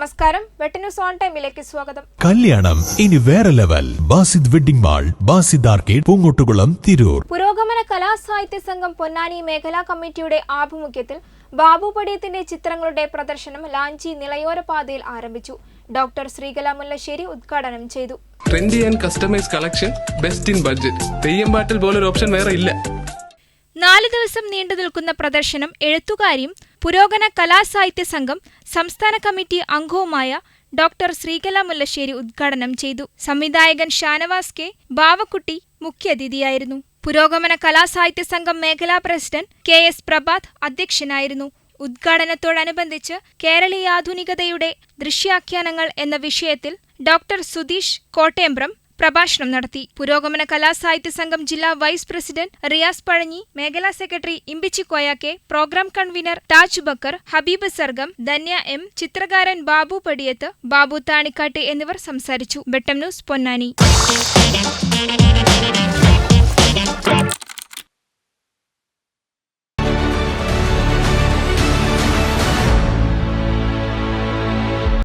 നമസ്കാരം. വെട്ടന്യൂസ് ഓൺ ടൈമിലേക്ക് സ്വാഗതം. കല്യാണം ഇനി വേറെ level. Basid wedding mall Basid arcade Poongottukulam Tirur. പുരോഗമന കലാസാഹിത്യ സംഘം പൊന്നാനി മേഖലാ കമ്മിറ്റിയുടെ ആഭിമുഖ്യത്തിൽ ബാബു പടിയത്തിന്റെ ചിത്രങ്ങളുടെ പ്രദർശനം ലാഞ്ചി നിളയോര പാതയിൽ ആരംഭിച്ചു. ഡോക്ടർ ശ്രീകല മുല്ലശ്ശേരി ഉദ്ഘാടനം ചെയ്തു. Trendy and customise collection best in budget theyyam പാട്ടിൽ പോലൊരു ഓപ്ഷൻ വേറെ ഇല്ല. നാല് ദിവസം നീണ്ടു നിൽക്കുന്ന പ്രദർശനം എഴുത്തുകാരിയും പുരോഗമന കലാസാഹിത്യ സംഘം സംസ്ഥാന കമ്മിറ്റി അംഗവുമായ ഡോക്ടർ ശ്രീകല മുല്ലശ്ശേരി ഉദ്ഘാടനം ചെയ്തു. സംവിധായകൻ ഷാനവാസ് കെ. ബാവക്കുട്ടി മുഖ്യാതിഥിയായിരുന്നു പുരോഗമന കലാസാഹിത്യ സംഘം മേഖലാ പ്രസിഡന്റ് കെ. എസ്. പ്രഭാത് അധ്യക്ഷനായിരുന്നു. ഉദ്ഘാടനത്തോടനുബന്ധിച്ച് കേരളീയാധുനികതയുടെ ദൃശ്യാഖ്യാനങ്ങൾ എന്ന വിഷയത്തിൽ ഡോക്ടർ സുധീഷ് കോട്ടയമ്പ്രം പ്രഭാഷണം നടത്തി. പുരോഗമന കലാസാഹിത്യ സംഘം ജില്ലാ വൈസ് പ്രസിഡന്റ് റിയാസ് പഴഞ്ഞി മേഖലാ secretary Imbichi കോയാക്കെ programme convener Taj Bakkar Habeeb Sargam Dhanya M ചിത്രകാരൻ ബാബു പടിയത്ത് ബാബു താണിക്കാട്ട് എന്നിവർ സംസാരിച്ചു. ബെട്ടം ന്യൂസ് പൊന്നാനി.